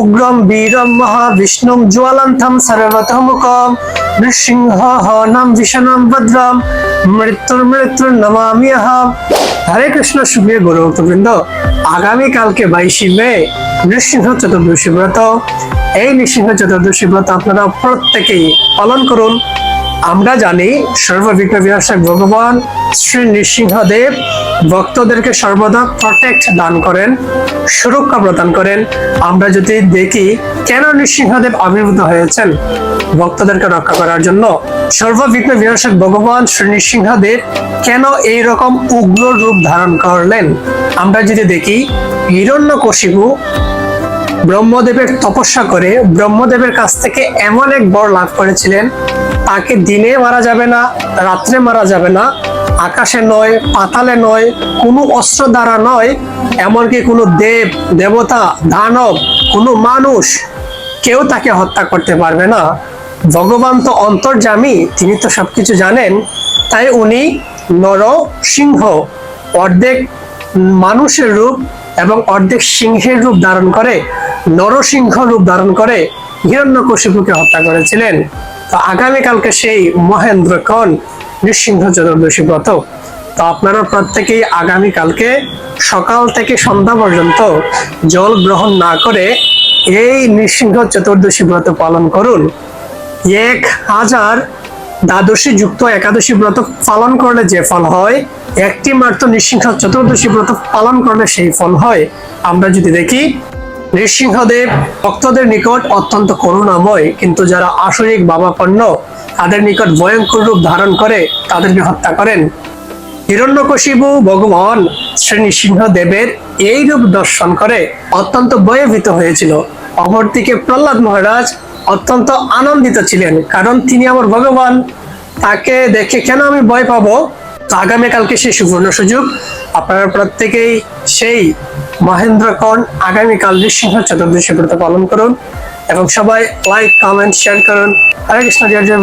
উগ্রম বীরম মহাবিষ্ণুম জ্বালান্থম সর্বতমুখম নৃসিংহ নাম ভীষণম ভদ্রম মৃত্যুর মৃত্যুর নমামি অহম হরে কৃষ্ণ সুপ্রিয় গৌরবৃন্দ আগামীকালকে বাইশে মে নৃসিংহ চতুর্দশী ব্রত এই নৃসিংহ চতুর্দশী ব্রত আপনারা প্রত্যেকেই পালন করুন। আমরা জানি সর্ববিঘ্ন বিনাশক ভগবান শ্রী নৃসিংহদেব। ভক্তদেরকে সর্বদা প্রটেক্ট দান করেন, সুরক্ষা প্রদান করেন। আমরা যদি দেখি কেন নৃসিংহদেব আবির্ভূত হয়েছেন ভক্তদেরকে রক্ষা করার জন্য সর্ববিঘ্ন বিনাশক ভগবান শ্রী নৃসিংহদেব কেন এই রকম উগ্র রূপ ধারণ করলেন? আমরা যদি দেখি হিরণ্যকশিপু ব্রহ্মদেবের তপস্যা করে ব্রহ্মদেবের কাছ থেকে এমন এক বর লাভ করেছিলেন তাকে দিনে মারা যাবে না, রাত্রে মারা যাবে না। আকাশে নয়, পাতালে নয়, কোনো অস্ত্র দ্বারা নয়, এমনকি কোনো দেব, দেবতা, দানব, কোনো মানুষ কেউ তাকে হত্যা করতে পারবে না। ভগবান তো অন্তর্জামী তিনি তো সবকিছু জানেন। তাই উনি নর সিংহ, অর্ধেক মানুষের রূপ এবং অর্ধেক সিংহের রূপ ধারণ করে, নরসিংহ রূপ ধারণ করে হিরণ্যকশিপুকে হত্যা করেছিলেন। তো আগামীকালকে সেই মহেন্দ্রকণ নৃসিংহ চতুর্দশী ব্রত। তো আপনারা প্রত্যেকেই আগামীকালকে সকাল থেকে সন্ধ্যা পর্যন্ত জল গ্রহণ না করে এই নৃসিংহ চতুর্দশী ব্রত পালন করুন। এক হাজার দ্বাদশী যুক্ত একাদশী ব্রত পালন করলে যে ফল হয়, একটি মাত্র নৃসিংহ চতুর্দশী ব্রত পালন করলে সেই ফল হয়। আমরা যদি দেখি নৃসিংহদেব ভক্তদের নিকট অত্যন্ত করুণাময়, কিন্তু যারা আসরিক বাবাপন্ন তাদের নিকট ভয়ঙ্কর রূপ ধারণ করে, তাদেরকে হত্যা করেন। হিরণ্যকশিবু ভগবান শ্রী নৃসিংহ দেবের এই রূপ দর্শন করে অত্যন্ত ভয়ভীত হয়েছিল। অপরদিকে প্রহ্লাদ মহারাজ অত্যন্ত আনন্দিত ছিলেন, কারণ তিনি আমার ভগবান। তাকে দেখে কেন আমি ভয় পাবো? তো আগামীকালকে সেই সুবর্ণ সুযোগ, আপনারা প্রত্যেকেই সেই মহেন্দ্রকণ আগামীকাল নৃসিংহ চতুর্দশী ব্রত পালন করুন। এবং সবাই লাইক কমেন্ট শেয়ার করুন। হরে কৃষ্ণ জয় জয়